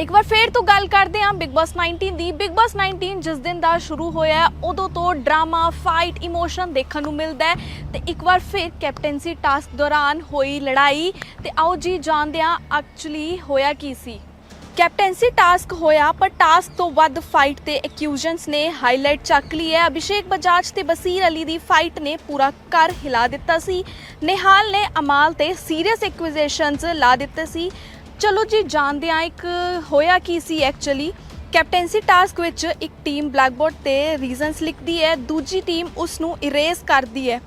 ਇੱਕ ਵਾਰ ਫੇਰ ਤੋਂ ਗੱਲ ਕਰਦੇ ਹਾਂ ਬਿਗ ਬਾਸ 19 ਦੀ। ਬਿਗ ਬਾਸ 19 ਜਿਸ ਦਿਨ ਦਾ ਸ਼ੁਰੂ ਹੋਇਆ ਉਦੋਂ ਤੋਂ ਡਰਾਮਾ ਫਾਈਟ ਇਮੋਸ਼ਨ ਦੇਖਣ ਨੂੰ ਮਿਲਦਾ ਹੈ ਤੇ ਇੱਕ ਵਾਰ ਫਿਰ ਕੈਪਟੈਂਸੀ ਟਾਸਕ ਦੌਰਾਨ ਹੋਈ ਲੜਾਈ। ਤੇ ਆਓ ਜੀ ਜਾਣਦੇ ਹਾਂ ਐਕਚੁਅਲੀ ਹੋਇਆ ਕੀ ਸੀ। ਕੈਪਟੈਂਸੀ ਟਾਸਕ ਹੋਇਆ, ਪਰ ਟਾਸਕ ਤੋਂ ਵੱਧ ਫਾਈਟ ਤੇ ਐਕਿਊਜ਼ਨਸ ਨੇ ਹਾਈਲਾਈਟ ਚੱਕ ਲਈ ਹੈ। ਅਭਿਸ਼ੇਕ ਬਜਾਜ ਤੇ ਬਸੀਰ ਅਲੀ ਦੀ ਫਾਈਟ ਨੇ ਪੂਰਾ ਘਰ ਹਿਲਾ ਦਿੱਤਾ ਸੀ। ਨਿਹਾਲ ਨੇ ਅਮਾਲ ਤੇ ਸੀਰੀਅਸ ਐਕਿਊਜ਼ੇਸ਼ਨਸ ਲਾ ਦਿੱਤੇ ਸੀ। ਚਲੋ ਜੀ, ਜਾਣਦੇ ਹਾਂ ਇੱਕ ਹੋਇਆ ਕੀ ਸੀ ਐਕਚੁਅਲੀ ਕੈਪਟੈਂਸੀ ਟਾਸਕ ਵਿੱਚ ਇੱਕ ਟੀਮ ਬਲੈਕਬੋਰਡ ਤੇ ਰੀਜ਼ਨਸ ਲਿਖਦੀ ਹੈ, ਦੂਜੀ ਟੀਮ ਉਸ ਨੂੰ ਇਰੇਜ਼ ਕਰਦੀ ਹੈ।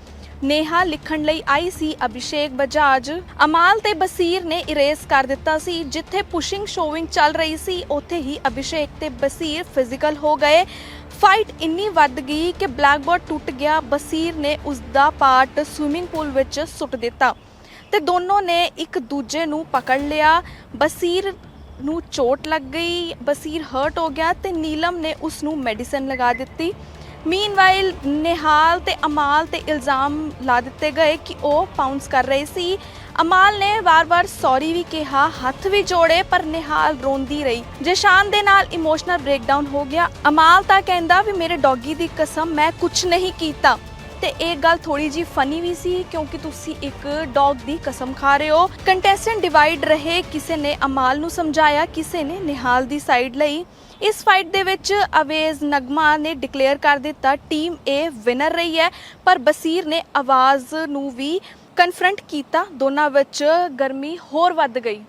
ਨੇਹਾ ਲਿਖਣ ਲਈ ਆਈ ਸੀ ਅਭਿਸ਼ੇਕ ਬਜਾਜ। ਅਮਾਲ ਤੇ ਬਸੀਰ ਨੇ ਇਰੇਜ਼ ਕਰ ਦਿੱਤਾ ਸੀ। ਜਿੱਥੇ ਪੁਸ਼ਿੰਗ ਸ਼ੋਵਿੰਗ ਚੱਲ ਰਹੀ ਸੀ, ਉੱਥੇ ਹੀ ਅਭਿਸ਼ੇਕ ਤੇ ਬਸੀਰ ਫਿਜ਼ੀਕਲ ਹੋ ਗਏ। ਫਾਈਟ ਇੰਨੀ ਵੱਧ ਗਈ ਕਿ ਬਲੈਕਬੋਰਡ ਟੁੱਟ ਗਿਆ। ਬਸੀਰ ਨੇ ਉਸ ਦਾ ਪਾਰਟ ਸਵਿਮਿੰਗ ਪੂਲ ਵਿੱਚ ਸੁੱਟ ਦਿੱਤਾ। ਤੇ ਦੋਨੋਂ ਨੇ ਇੱਕ ਦੂਜੇ ਨੂੰ ਪਕੜ ਲਿਆ। ਬਸੀਰ ਨੂੰ ਚੋਟ ਲੱਗ ਗਈ, ਬਸੀਰ ਹਰਟ ਹੋ ਗਿਆ ਤੇ ਨੀਲਮ ਨੇ ਉਸ ਨੂੰ ਮੈਡੀਸਨ ਲਗਾ ਦਿੱਤੀ। ਮੀਨਵਾਈਲ ਨਿਹਾਲ ਤੇ ਅਮਾਲ ਤੇ ਇਲਜ਼ਾਮ ਲਾ ਦਿੱਤੇ ਗਏ ਕਿ ਉਹ ਪਾਉਂਸ ਕਰ ਰਹੇ ਸੀ। ਅਮਾਲ ਨੇ ਵਾਰ-ਵਾਰ ਸੌਰੀ ਵੀ ਕਿਹਾ, ਹੱਥ ਵੀ ਜੋੜੇ, ਪਰ ਨਿਹਾਲ ਰੋਂਦੀ ਰਹੀ। ਜਸ਼ਾਨ ਦੇ ਨਾਲ ਇਮੋਸ਼ਨਲ ਬ੍ਰੇਕਡਾਊਨ ਹੋ ਗਿਆ। ਅਮਾਲ ਤਾਂ ਕਹਿੰਦਾ ਵੀ ਮੇਰੇ ਡੌਗੀ ਦੀ ਕਸਮ ਮੈਂ ਕੁਝ ਨਹੀਂ ਕੀਤਾ। ਤੇ ਇਹ ਗੱਲ ਥੋੜੀ ਜੀ ਫਨੀ ਵੀ ਸੀ ਕਿਉਂਕਿ ਤੁਸੀਂ ਇੱਕ ਡੌਗ ਦੀ ਕਸਮ ਖਾ ਰਹੇ ਹੋ। ਕੰਟੈਸਟੈਂਟ ਡਿਵਾਈਡ ਰਹੇ, ਕਿਸੇ ਨੇ ਅਮਾਲ ਨੂੰ ਸਮਝਾਇਆ, ਕਿਸੇ ਨੇ ਨਿਹਾਲ ਦੀ ਸਾਈਡ ਲਈ। ਇਸ ਫਾਈਟ ਦੇ ਵਿੱਚ ਅਵੇਜ਼ ਨਗਮਾ ਨੇ ਡਿਕਲੇਅਰ ਕਰ ਦਿੱਤਾ ਟੀਮ ਏ ਵਿਨਰ ਰਹੀ ਹੈ, ਪਰ ਬਸੀਰ ਨੇ ਆਵਾਜ਼ ਨੂੰ ਵੀ ਕਨਫਰੰਟ ਕੀਤਾ, ਦੋਨਾਂ ਵਿੱਚ ਗਰਮੀ ਹੋਰ ਵੱਧ ਗਈ।